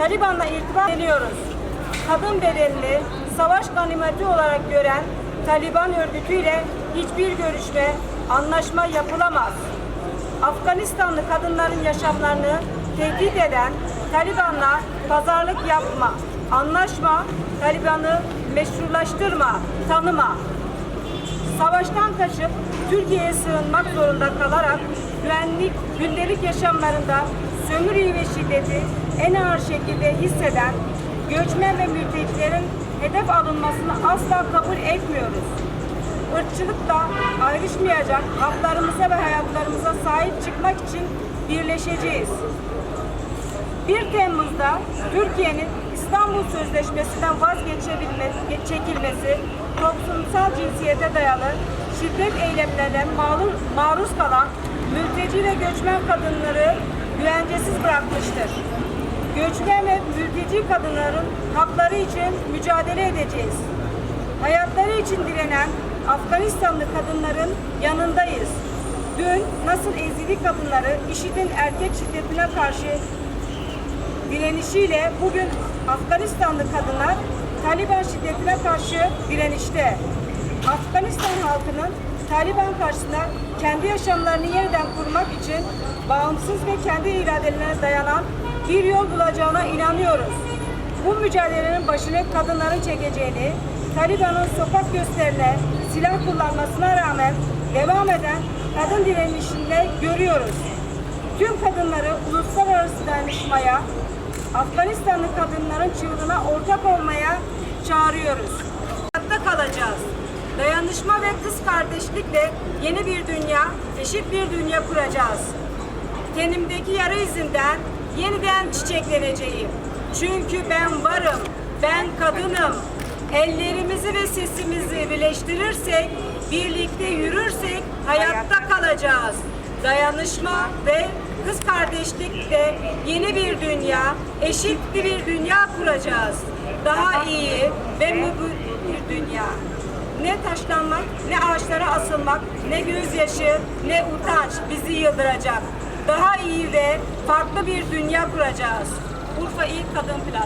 Taliban'la irtibat ediyoruz. Kadın bedenini savaş ganimeti olarak gören Taliban örgütüyle hiçbir görüşme, anlaşma yapılamaz. Afganistanlı kadınların yaşamlarını tehdit eden Taliban'la pazarlık yapma, anlaşma, Taliban'ı meşrulaştırma, tanıma. Savaştan kaçıp Türkiye'ye sığınmak zorunda kalarak güvenlik, gündelik yaşamlarında sömürüyü ve şiddeti en ağır şekilde hisseden göçmen ve mültecilerin hedef alınmasını asla kabul etmiyoruz. Irkçılıkla ayrışmayacak haklarımıza ve hayatlarımıza sahip çıkmak için birleşeceğiz. 1 Temmuz'da Türkiye'nin İstanbul Sözleşmesi'nden vazgeçebilmesi, çekilmesi, toplumsal cinsiyete dayalı şiddet eylemlerine maruz kalan mülteci ve göçmen kadınları güvencesiz bırakmıştır. Göçmen ve mülteci kadınların hakları için mücadele edeceğiz. Hayatları için direnen Afganistanlı kadınların yanındayız. Dün nasıl ezili kadınları IŞİD'in erkek şiddetine karşı direnişiyle bugün Afganistanlı kadınlar Taliban şiddetine karşı direnişte. Afganistan halkının Taliban karşısında kendi yaşamlarını yeniden kurmak için bağımsız ve kendi iradelerine dayanan bir yol bulacağına inanıyoruz. Bu mücadelenin başını kadınların çekeceğini, Taliban'ın sokak gösterine silah kullanmasına rağmen devam eden kadın direnişinde görüyoruz. Tüm kadınları uluslararası dayanışmaya, Afganistanlı kadınların çığlığına ortak olmaya çağırıyoruz. Hayatta kalacağız. Dayanışma ve kız kardeşlikle yeni bir dünya, eşit bir dünya kuracağız. Tenimdeki yara izinden yeniden çiçekleneceğim. Çünkü ben varım, ben kadınım. Ellerimizi ve sesimizi birleştirirsek, birlikte yürürsek hayatta kalacağız. Dayanışma ve kız kardeşlikle yeni bir dünya, eşit bir dünya kuracağız. Daha iyi ve mutlu bir dünya. Ne taşlanmak, ne ağaçlara asılmak, ne gözyaşı, ne utanç bizi yıldıracak. Daha iyi ve farklı bir dünya kuracağız. Urfa İlk Kadın Platformu.